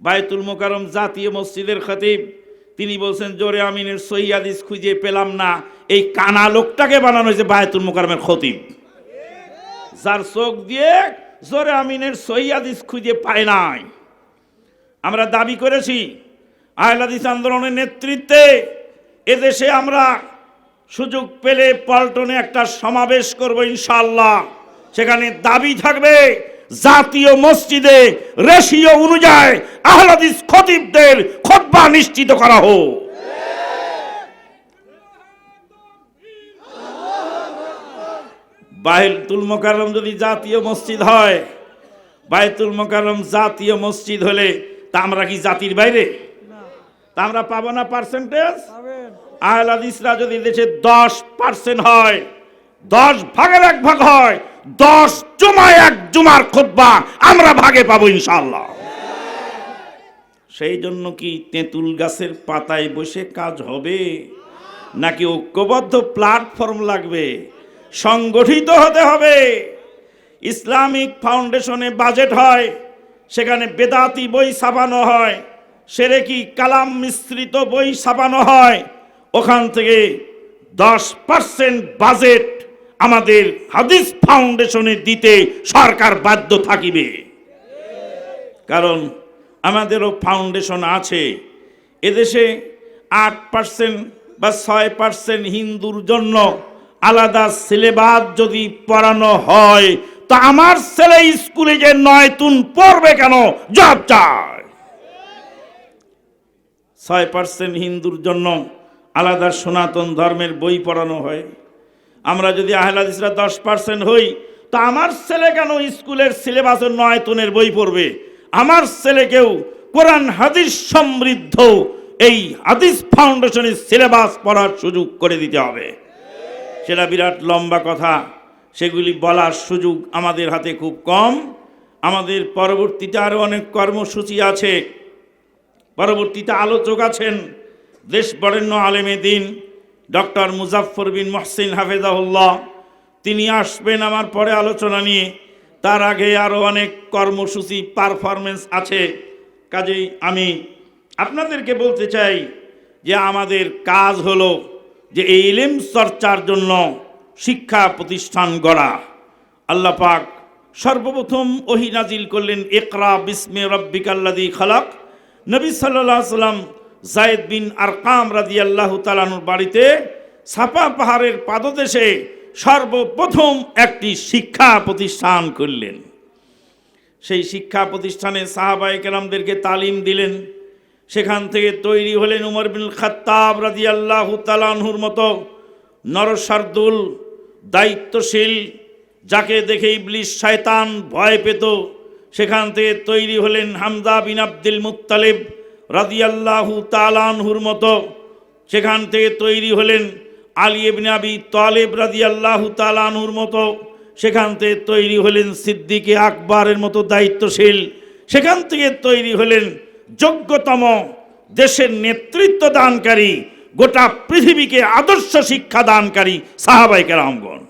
বায়তুল মোকারম জাতীয় মসজিদের খতিব। তিনি বলছেন, জোরে আমিনের সহিদিস খুঁজে পেলাম না। এই কানা লোকটাকে বানানো হয়েছে বায়তুল মোকারমের খতিব। যার চোখ দিয়ে জোরে আমিনের সহিদিস খুঁজে পায় নাই। আমরা দাবি করেছি আহলাদিস আন্দোলনের নেতৃত্বে এদেশে আমরা সুযোগ পেলে পল্টনে একটা সমাবেশ করব ইনশাল্লাহ সেখানে দাবি থাকবে জাতীয় মসজিদে রেশিও অনুযায়ী আহলাদিস খতিবদের খতবা নিশ্চিত করা হোক। বায়তুল মোকাররম যদি জাতীয় মসজিদ হয় বায়তুল মোকাররম জাতীয় মসজিদ হলে তা আমরা কি জাতির বাইরে? তা আমরা পাবো না পার্সেন্টেজ আহলাদিসরা যদি দেশে দশ পার্সেন্ট হয় দশ ভাগের এক ভাগ হয় দশ জুমায় এক জুমার খোদবা আমরা ভাগে পাবো ইনশাল্লাহ সেই জন্য কি তেঁতুল গাছের পাতায় বসে কাজ হবে? নাকি ঐক্যবদ্ধ প্ল্যাটফর্ম লাগবে? সংগঠিত হতে হবে। ইসলামিক ফাউন্ডেশনে বাজেট হয়, সেখানে বেদাতি বই ছাপানো হয় সেরেকি কালাম মিশ্রিত বই ছাপানো হয়? ওখান থেকে দশ পার্সেন্ট বাজেট আমাদের হাদিস ফাউন্ডেশনে দিতে সরকার বাধ্য থাকিবে। কারণ আমাদেরও ফাউন্ডেশন আছে। এদেশে আট পার্সেন্ট বা ছয় পার্সেন্ট হিন্দুর জন্য আলাদা সিলেবাস যদি পড়ানো হয়, তো আমার ছেলে স্কুলে যে নয় তুন পড়বে কেন? জব চায় ছয় পার্সেন্ট হিন্দুর জন্য আলাদা সনাতন ধর্মের বই পড়ানো হয়। আমরা যদি আহলাদিসরা দশ পার্সেন্ট হই, তো আমার ছেলে কেন স্কুলের সিলেবাসের নয় তুনের বই পড়বে? আমার ছেলেকেও কোরআন, হাদিস সমৃদ্ধ এই হাদিস ফাউন্ডেশনের সিলেবাস পড়ার সুযোগ করে দিতে হবে। সেটা বিরাট লম্বা কথা। সেগুলি বলার সুযোগ আমাদের হাতে খুব কম। আমাদের পরবর্তীতে আরও অনেক কর্মসূচি আছে। পরবর্তীতে আলোচক আছেন দেশ বরেণ্য আলেমে দিন। ডক্টর মুজাফর বিন মহসিন হাফেজাউল্লাহ তিনি আসবেন আমার পরে আলোচনা নিয়ে। তার আগে আরও অনেক কর্মসূচি পারফরমেন্স আছে। কাজেই আমি আপনাদেরকে বলতে চাই যে আমাদের কাজ হলো যে এই ইলেম চর্চার জন্য শিক্ষা প্রতিষ্ঠান গড়া। আল্লাহ পাক সর্বপ্রথম ওহি নাজিল করলেন একরা বিসমে রব্বিকাল্লাদি খালাক। নবী সাল্লাহ সাল্লাম জায়েদ বিন আরকাম রাজি আল্লাহ তালানুর বাড়িতে ছাপা পাহাড়ের পাদদেশে সর্বপ্রথম একটি শিক্ষা প্রতিষ্ঠান করলেন। সেই শিক্ষা প্রতিষ্ঠানে সাহাবাই কেরামদেরকে তালিম দিলেন। সেখান থেকে তৈরি হলেন উমর বিন খাত্তাব রাজি আল্লাহ তালানহুর মতো নরসার্দুল, দায়িত্বশীল, যাকে দেখে ইবলিশ শয়তান ভয় পেত। সেখান থেকে তৈরি হলেন হামজা বিন আব্দুল মুত্তালিব রাদিয়াল্লাহু তালানহুর মতো সেখান থেকে তৈরি হলেন আলী ইবনে আবি তালেব রাদিয়াল্লাহু তালানহুর মতো। সেখান থেকে তৈরি হলেন সিদ্দিকে আকবরের মতো দায়িত্বশীল। সেখান থেকে তৈরি হলেন যোগ্যতম দেশের নেতৃত্ব দানকারী, গোটা পৃথিবীকে আদর্শ শিক্ষা দানকারী সাহাবাই কেরামগণ।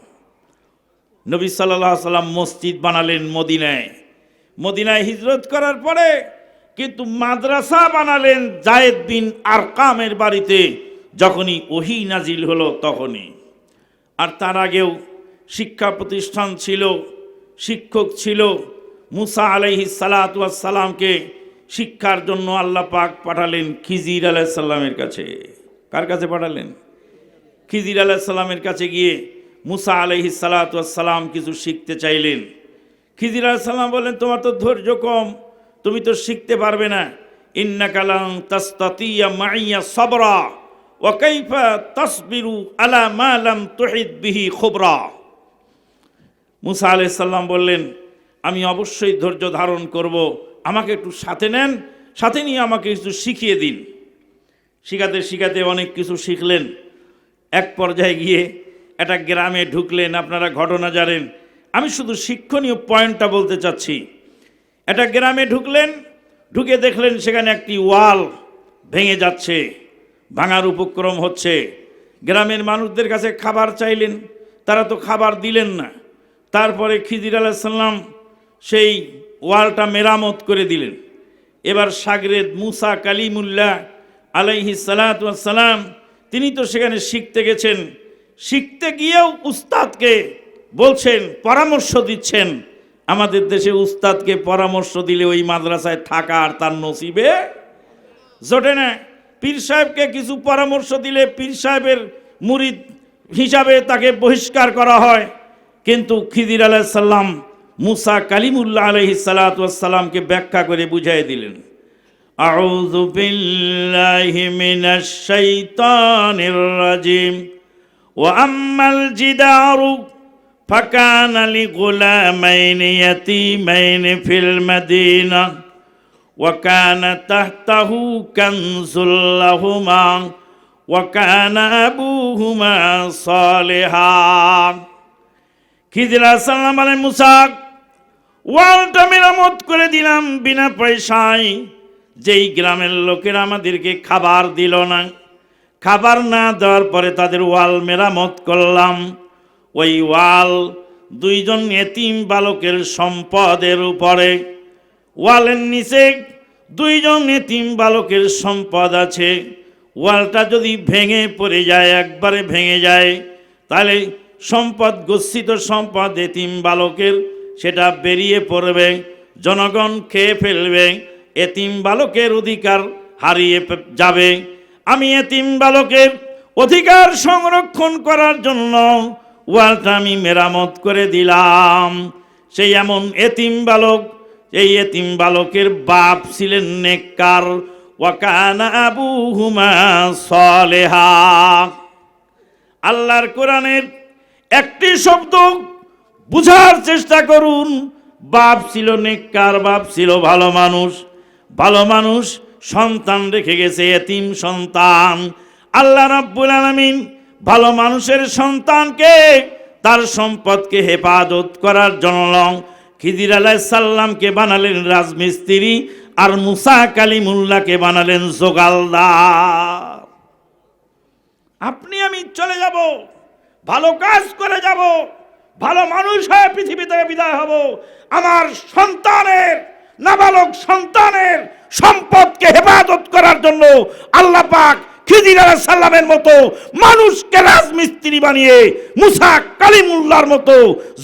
নবী সাল্লাহ সাল্লাম মসজিদ বানালেন মদিনায়। মদিনায় হিজরত করার পরে কিন্তু মাদ্রাসা বানালেন জায়েদ বিন আরকামের বাড়িতে, যখনই ওহি নাজিল হলো তখনই। আর তার আগেও শিক্ষা প্রতিষ্ঠান ছিল, শিক্ষক ছিল, মুসা আলাইহি সালাতামকে শিক্ষার জন্য আল্লাহ পাক পাঠালেন খিজির আলাইসাল্লামের কাছে। কার কাছে পাঠালেন? খিজির আলাইসাল্লামের কাছে গিয়ে মুসা আলাইহি সালাতাম কিছু শিখতে চাইলেন। খিজির আলাইসাল্লাম বলেন তোমার তো ধৈর্য কম তুমি তো শিখতে পারবে না। ইন্না কালাম তাস্তাতিয়া মাইয়া সবরা ওয়াকাইফা তসবিরু আলা মালাম তহিদ বিহি খবরা। মুসা আলাইসাল্লাম বললেন, আমি অবশ্যই ধৈর্য ধারণ করব। আমাকে একটু সাথে নেন, সাথে নিয়ে আমাকে কিছু শিখিয়ে দিন। শিখাতে শিখাতে অনেক কিছু শিখলেন। এক পর্যায়ে গিয়ে একটা গ্রামে ঢুকলেন, আপনারা ঘটনা জানেন। আমি শুধু শিক্ষণীয় পয়েন্টটা বলতে চাচ্ছি। একটা গ্রামে ঢুকলেন, ঢুকে দেখলেন সেখানে একটি ওয়াল ভেঙে যাচ্ছে, ভাঙার উপক্রম হচ্ছে। গ্রামের মানুষদের কাছে খাবার চাইলেন, তারা তো খাবার দিলেন না। তারপরে খিজির আলাহিসাল্লাম সেই ওয়ালটা মেরামত করে দিলেন। এবার সাগরেদ মুসা কালিমুল্লাহ আলাইহি সালাম তিনি তো সেখানে শিখতে গেছেন। শিখতে গিয়েও উস্তাদকে বলছেন, পরামর্শ দিচ্ছেন। আমাদের দেশে উস্তাদকে পরামর্শ দিলে ওই মাদ্রাসায় থাকা আর তার নসিবে জোটে না পীর সাহেবকে কিছু পরামর্শ দিলে পীর সাহেবের মুরিদ হিসাবে তাকে বহিষ্কার করা হয় কিন্তু খিদির আলাইসাল্লাম মুসা কালিমুল্লাহ আলহি সালাতামকে ব্যাখ্যা করে বুঝাই দিলেন أعوذ بالله من الشيطان الرجيم وأما الجدار فكان لغلامين يتيمين في المدينة وكان تحته كنز لهما وكان أبوهما صالحا খিদির সালাম আলাই মুসাক ওয়ালটা মেরামত করে দিলাম বিনা পয়সায় যেই গ্রামের লোকেরা আমাদেরকে খাবার দিল না খাবার না দেওয়ার পরে তাদের ওয়াল মেরামত করলাম ওই ওয়াল দুইজন এতিম বালকের সম্পদের উপরে। ওয়ালের নিচে দুইজন এতিম বালকের সম্পদ আছে। ওয়ালটা যদি ভেঙে পড়ে যায়, একবারে ভেঙে যায়, তাহলে সম্পদ, গচ্ছিত সম্পদ এতিম বালকের সেটা বেরিয়ে পড়বে, জনগণ খেয়ে ফেলবে, এতিম বালকের অধিকার হারিয়ে যাবে। আমি এতিম বালকের অধিকার সংরক্ষণ করার জন্য ওয়ালটা আমি মেরামত করে দিলাম। সেই এমন এতিম বালক, এই এতিম বালকের বাপ ছিলেন নেককার। ওয়াকানা আবু হুমা সলেহা। আল্লাহর কোরআনের একটি শব্দ বুঝার চেষ্টা করুন। বাপ ছিল নেককার, বাপ ছিল ভালো মানুষ। ভালো মানুষ সন্তান রেখে গেছে, এতিম সন্তান। আল্লাহ রাব্বুল আলামিন ভালো মানুষের সন্তানকে তার সম্পদকে হেফাজত করার জন্য খিদির আলাইহিস সাল্লামকে বানালেন রাজমিস্ত্রি আর মুসা কালিমুল্লাহকে বানালেন জোগালদার। আপনি আমি চলে যাব, ভালো কাজ করে যাব, ভালো মানুষ হয়ে পৃথিবী থেকে বিদায় হব। আমার সন্তানের, নাবালক সন্তানের সম্পদকে হেফাজত করার জন্য আল্লাহ পাক আলাইহিস সাল্লামের মতো মানুষকে রাজমিস্ত্রি বানিয়ে, মুসা কালিমুল্লাহর মতো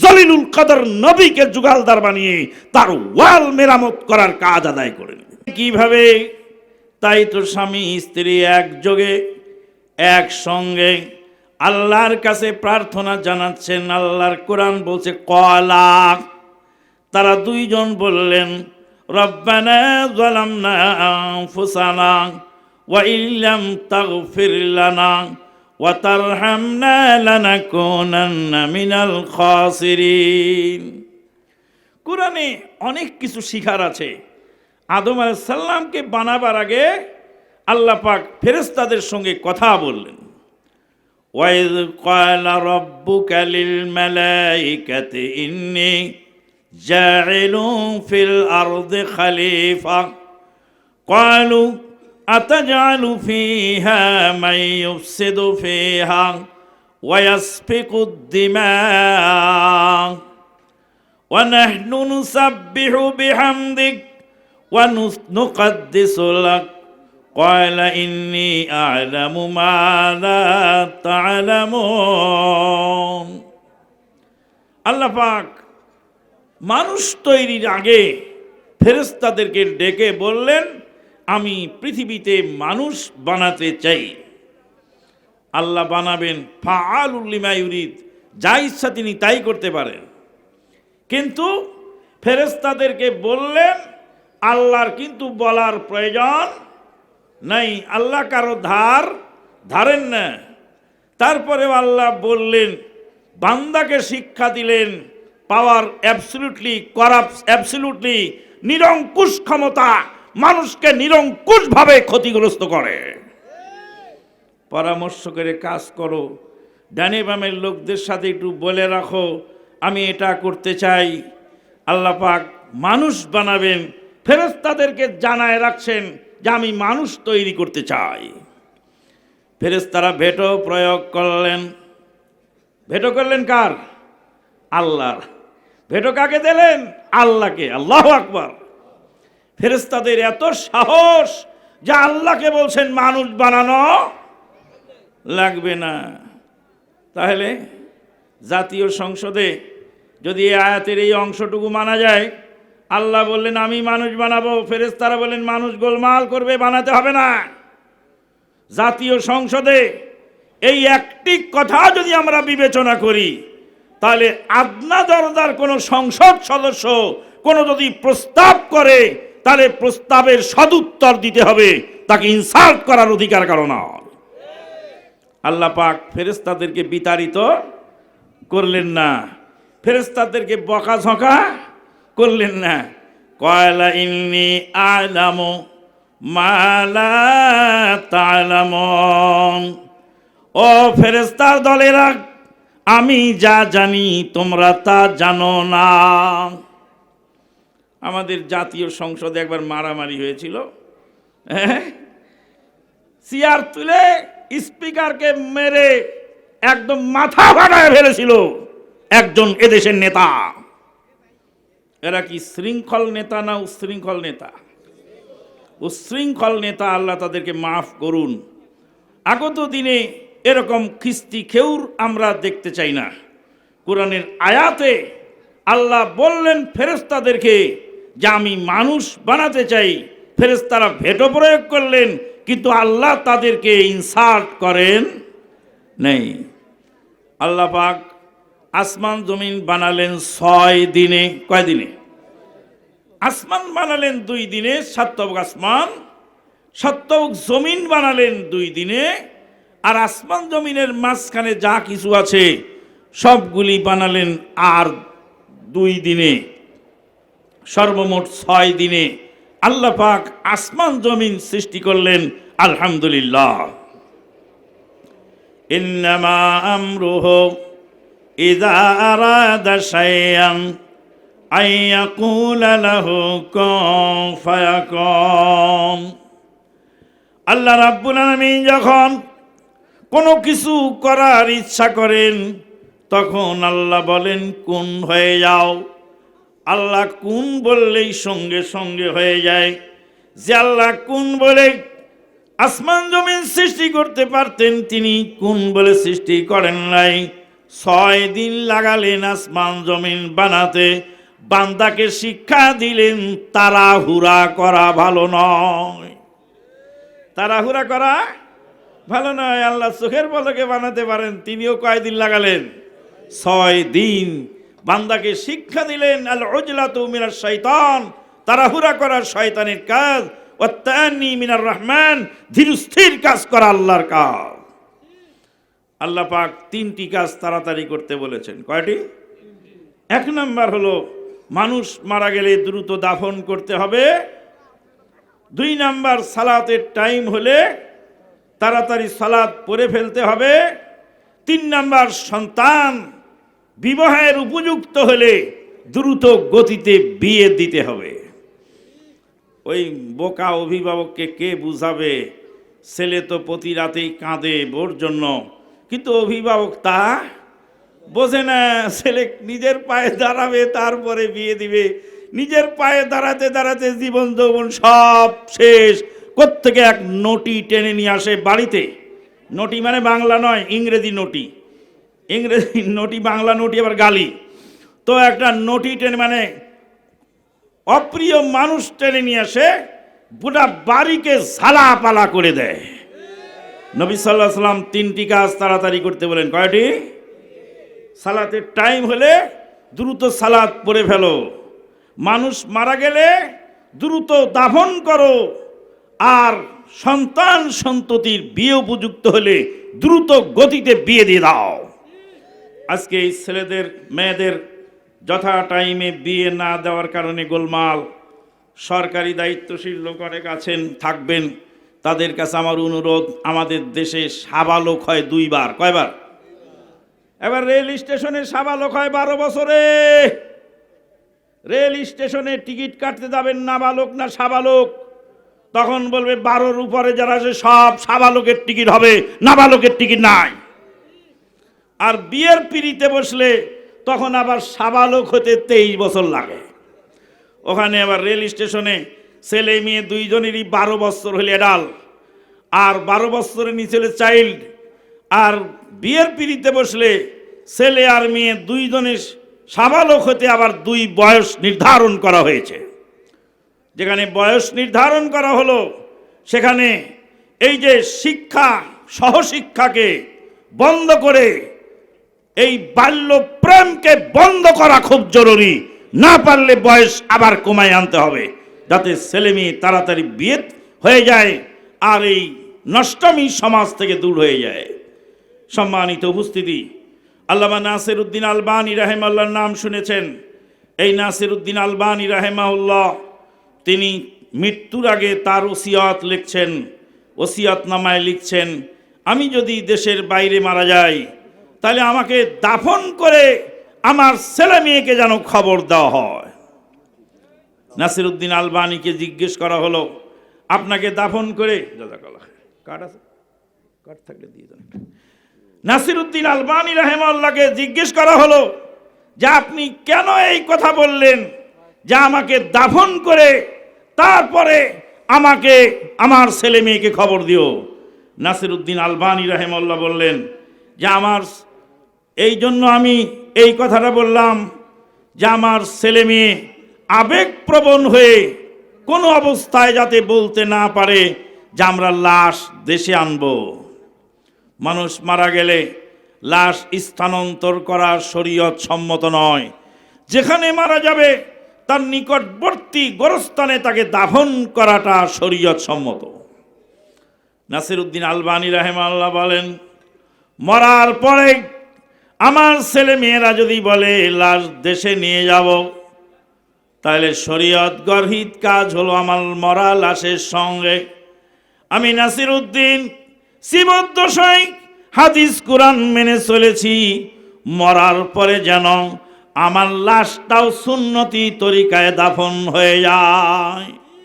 জলিলুল কদর নবীকে যুগালদার বানিয়ে তার ওয়াল মেরামত করার কাজ আদায় করে কীভাবে? তাই তো স্বামী, স্ত্রী একযোগে, একসঙ্গে আল্লাহর কাছে প্রার্থনা জানাচ্ছেন। আল্লাহর কোরআন বলছে, কলা। তারা দুইজন বললেন, রব্বানা যালামনা আনফুসানা। ওয়া ইল্লাম তাগফির লানা ওয়া তারহামনা লানাকুনান্না মিনাল খাসিরিন কোরআনে অনেক কিছু শিখার আছে আদম সাল্লামকে বানাবার আগে আল্লাহ পাক ফেরেস্তাদের সঙ্গে কথা বললেন ওয়াইদ قال ربك للملائكة إني جاعل في الأرض خليفة قالوا أتجعل فيها من يفسد فيها ويسفك الدماء ونحن نسبح بحمدك ونقدس لك قال إني أعلم ما لا تعلمون আল্লাহ পাক মানুষ তৈরির আগে ফেরেস্তাদেরকে ডেকে বললেন আমি পৃথিবীতে মানুষ বানাতে চাই। আল্লাহ বানাবেন ফাআলুল্লিমা ইউরিদ, যা ইচ্ছা তিনি তাই করতে পারেন। কিন্তু ফেরেস্তাদেরকে বললেন, আল্লাহর কিন্তু বলার প্রয়োজন নাই, আল্লাহ কারও ধার ধারেন না। তারপরেও আল্লাহ বললেন, বান্দাকে শিক্ষা দিলেন, পাওয়ার অ্যাবসলুটলি করাপ অ্যাবসলুটলি নিরঙ্কুশ ক্ষমতা মানুষকে নিরঙ্কুশভাবে ক্ষতিগ্রস্ত করে। পরামর্শ করে কাজ করো। ডানে বামের লোকদের সাথে একটু বলে রাখো, আমি এটা করতে চাই। আল্লাহ পাক মানুষ বানাবেন ফেরেস্তাদেরকে জানায় রাখছেন যে আমি মানুষ তৈরি করতে চাই। ফেরেস্তারা ভেটো প্রয়োগ করলেন। ভেটো করলেন কার? আল্লাহর। ভেটো কাকে দিলেন? আল্লাহকে। আল্লাহ আকবার। ফেরেস্তাদের এত সাহস যে আল্লাহকে বলছেন, মানুষ বানানো লাগবে না। তাহলে জাতীয় সংসদে যদি এই আয়াতের এই অংশটুকু মানা যায়, আল্লাহ বললেন, আমি মানুষ বানাবো। ফেরেস্তারা বললেন, মানুষ গোলমাল করবে, বানাতে হবে না। জাতীয় সংসদে এই একটি কথা যদি আমরা বিবেচনা করি, তাহলে আদনা দরদার কোনো সংসদ সদস্য কোনো যদি প্রস্তাব করে তাহলে প্রস্তাবের সদুত্তর দিতে হবে, তাকে ইনসাল্ট করার অধিকার কারণ আল্লাহ পাক ফেরেস্তাদেরকে বিতাড়িত করলেন না ফেরেস্তাদেরকে বকাঝকা করলেন না। কয়লা ইন্নি আলামো মালা তালামন ও ফেরেস্তার দলেরা, আমি যা জানি তোমরা তা জানো না। আমাদের জাতীয় সংসদে একবার মারামারি হয়েছিল। হ্যাঁ? চেয়ার তুলে স্পিকারকে মেরে একদম মাথা ফাটায় ফেলেছিল একজন এদেশের নেতা। এরা কি শৃঙ্খল নেতা না উশৃঙ্খল নেতা? উশৃঙ্খল নেতা আল্লাহ তাদেরকে মাফ করুন। আগত দিনে এরকম খিস্তি খেউর আমরা দেখতে চাই না। কোরআনের আয়াতে আল্লাহ বললেন ফেরেস্তাদেরকে যে আমি মানুষ বানাতে চাই ফেরেস্তারা ভেটো প্রয়োগ করলেন, কিন্তু আল্লাহ তাদেরকে ইনসার্ট করেন নেই। আল্লাহ পাক আসমান জমিন বানালেন ছয় দিনে, কয় দিনে? আসমান বানালেন দুই দিনে সাত্তবক আসমান সাত্তবক জমিন বানালেন দুই দিনে, আর আসমান জমিনের মাঝখানে যা কিছু আছে, সবগুলি বানালেন আর দুই দিনে। সর্বমোট ছয় দিনে আল্লাহ পাক আসমান জমিন সৃষ্টি করলেন, আলহামদুলিল্লাহ। ইন্নামা আমরুহু ইযা আরাদা শাইআন আইয়াকুলা লাহু কুন ফায়াকুন। আল্লাহ রাব্বুল আলামিন যখন কোনো কিছু করার ইচ্ছা করেন, তখন আল্লাহ বলেন, কোন হয়ে যাও। আল্লাহ কোন বললেই সঙ্গে সঙ্গে হয়ে যায়। যে আল্লাহ কোন বলে আসমান জমিন সৃষ্টি করতে পারতেন, তিনি কোন বলে সৃষ্টি করেন নাই। ছয় দিন লাগালেন আসমান জমিন বানাতে, বান্দাকে শিক্ষা দিলেন, তাড়াহুড়া করা ভালো নয়। তাড়াহুড়া করা ভালো নয়, আল্লাহ চোখের পলকে বানাতে পারেন, তিনিও কয়দিন লাগালেন? ছয় দিন বান্দাকে শিক্ষা দিলেন, আল ওজলা তু মিনার শৈতান তাড়াহুড়া করার শয়তানের কাজ অত্যানি মিনার রহমান ধীরস্থির কাজ করা আল্লাহর কাজ। আল্লাহ পাক তিনটি কাজ তাড়াতাড়ি করতে বলেছেন। কয়টি? এক নম্বর হলো, মানুষ মারা গেলে দ্রুত দাফন করতে হবে। দুই নাম্বার, সালাতের টাইম হলে তাড়াতাড়ি সালাদ পরে ফেলতে হবে। তিন নাম্বার, সন্তান বিবাহের উপযুক্ত হলে দ্রুত গতিতে বিয়ে দিতে হবে। ওই বোকা অভিভাবককে কে বুঝাবে? ছেলে তো প্রতি রাতেই কাঁদে বোর জন্য। কিন্তু অভিভাবক তা বোঝে না। ছেলে নিজের পায়ে দাঁড়াবে, তারপরে বিয়ে দিবে। নিজের পায়ে দাঁড়াতে দাঁড়াতে জীবন যৌবন সব শেষ। কোত্থেকে এক নটি টেনে নিয়ে আসে বাড়িতে? নটি মানে বাংলা নয়, ইংরেজি নটি। ইংরেজি নটি, বাংলা নটি, আবার গালি। তো একটা নটি টেনে মানে অপ্রিয় মানুষ টেনে নিয়ে আসে গোটা বাড়িকে ঝালা পালা করে দেয়। নবী সাল্লাহ সাল্লাম তিনটি কাজ তাড়াতাড়ি করতে বলেন। কয়টি? সালাতের টাইম হলে দ্রুত সালাত পড়ে ফেলো। মানুষ মারা গেলে দ্রুত দাফন করো। আর সন্তান সন্ততির বিয়ে উপযুক্ত হলে দ্রুত গতিতে বিয়ে দিয়ে দাও। আজকে এই ছেলেদের, মেয়েদের যথা টাইমে বিয়ে না দেওয়ার কারণে গোলমাল। সরকারি দায়িত্বশীল লোক অনেক আছেন, থাকবেন। তাদের কাছে আমার অনুরোধ, আমাদের দেশে সাবালক হয় দুইবার। কয়বার? এবার রেল স্টেশনে সাবালক হয় বারো বছরে। রেল স্টেশনে টিকিট কাটতে যাবেন নাবালক না সাবালক? তখন বলবে, বারোর উপরে যারা আছে সব সাবালকের টিকিট হবে, নাবালকের টিকিট নাই। আর বিয়ের পিড়িতে বসলে তখন আবার সাবালক হতে তেইশ বছর লাগে। ওখানে আবার রেল স্টেশনে ছেলে মেয়ে দুইজনেরই বারো বছর হলে ডাল আর বারো বছরের নিচে হলে চাইল্ড, আর বিয়ের পিড়িতে বসলে ছেলে আর মেয়ে দুইজনের সাবালক হতে আবার দুই বয়স নির্ধারণ করা হয়েছে। যেখানে বয়স নির্ধারণ করা হলো, সেখানে এই যে শিক্ষা, সহশিক্ষাকে বন্ধ করে এই বাল্য প্রেমকে বন্ধ করা খুব জরুরি। না পারলে বয়স আবার কমায় আনতে হবে, যাতে ছেলে মেয়ে তাড়াতাড়ি বিয়ে হয়ে যায় আর এই নষ্টমী সমাজ থেকে দূর হয়ে যায়। সম্মানিত উপস্থিতি, আল্লামা নাসির উদ্দিন আলবানী রাহেমাল্লার নাম শুনেছেন। এই নাসির উদ্দিন আলবানী রাহেমাউল্লাহ তিনি মৃত্যুর আগে তার ওসিয়াত লিখছেন ওসিয়াত নামায় লিখছেন, আমি যদি দেশের বাইরে মারা যাই তাহলে আমাকে দাফন করে আমার ছেলে মেয়েকে যেন খবর দেওয়া হয়। নাসির উদ্দিন আলবানীকে জিজ্ঞেস করা হলো, আপনাকে দাফন করে আছে? থাকলে দিয়ে নাসির উদ্দিন আলবানী রাহেমাল্লাহকে জিজ্ঞেস করা হলো, যে আপনি কেন এই কথা বললেন, যে আমাকে দাফন করে, তারপরে আমাকে, আমার ছেলে মেয়েকে খবর দিও। নাসির উদ্দিন আলবানী রাহেমাল্লাহ বললেন, যে আমার এই জন্য আমি এই কথাটা বললাম যে আমার ছেলে মেয়ে আবেগপ্রবণ হয়ে কোনো অবস্থায় যাতে বলতে না পারে যে আমরা লাশ দেশে আনব। মানুষ মারা গেলে লাশ স্থানান্তর করা শরীয়ত সম্মত নয়। যেখানে মারা যাবে, তার নিকটবর্তী গোরস্থানে তাকে দাফন করাটা শরীয়ত সম্মত। নাসির উদ্দিন আলবানী রাহেমাল্লাহ বলেন, মরার পরে আমার ছেলে মেয়েরা যদি বলে, লাশ দেশে নিয়ে যাব, তাহলে শরীয়ত গর্হিত কাজ হলো আমার মরা লাশের সঙ্গে। আমি নাসির উদ্দিন শিবদ্দশাই হাদিস কোরআন মেনে চলেছি। মরার পরে যেন আমার লাশটাও সুন্নতি তরিকায় দাফন হয়ে যায়।